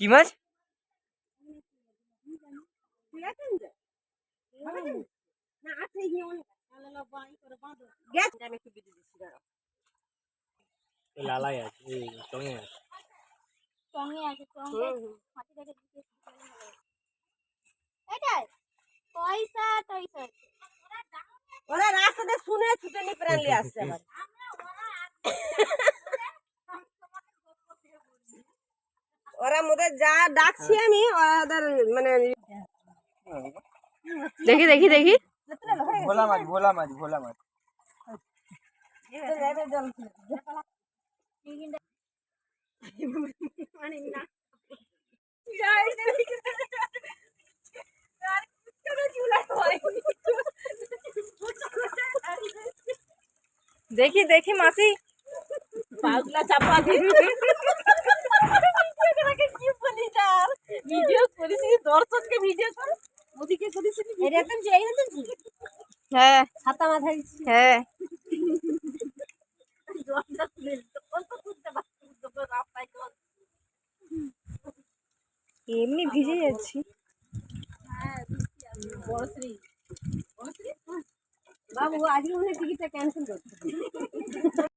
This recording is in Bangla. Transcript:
কি মাছ? লালাই আছে টঙে আছে টঙে আছে টঙে হাতিhumble দিতে এটাই পয়সা টয়সা ওরা রাস্তাতে শুনে ছুটে নিয়ে প্রাণ নিয়ে আসছে আবার ওরা মোদের যা ডাকছি আমি ওদের মানে দেখি দেখি দেখি ভোলা মাছ ভোলা মাছ ভোলা মাছ দেখি দেখি মাসি। পাগলা চাপা দিয়ে কি বলি তার ভিডিও করিস দর্শককে ভিডিও কর। ওদিকে করিস এরকম যে এই হতো হ্যাঁ। ছাতা মাথায় হ্যাঁ। এমনি ভিজে যাচ্ছি। বাবু আজকে মনে হয় টিকিটটা ক্যান্সেল করতে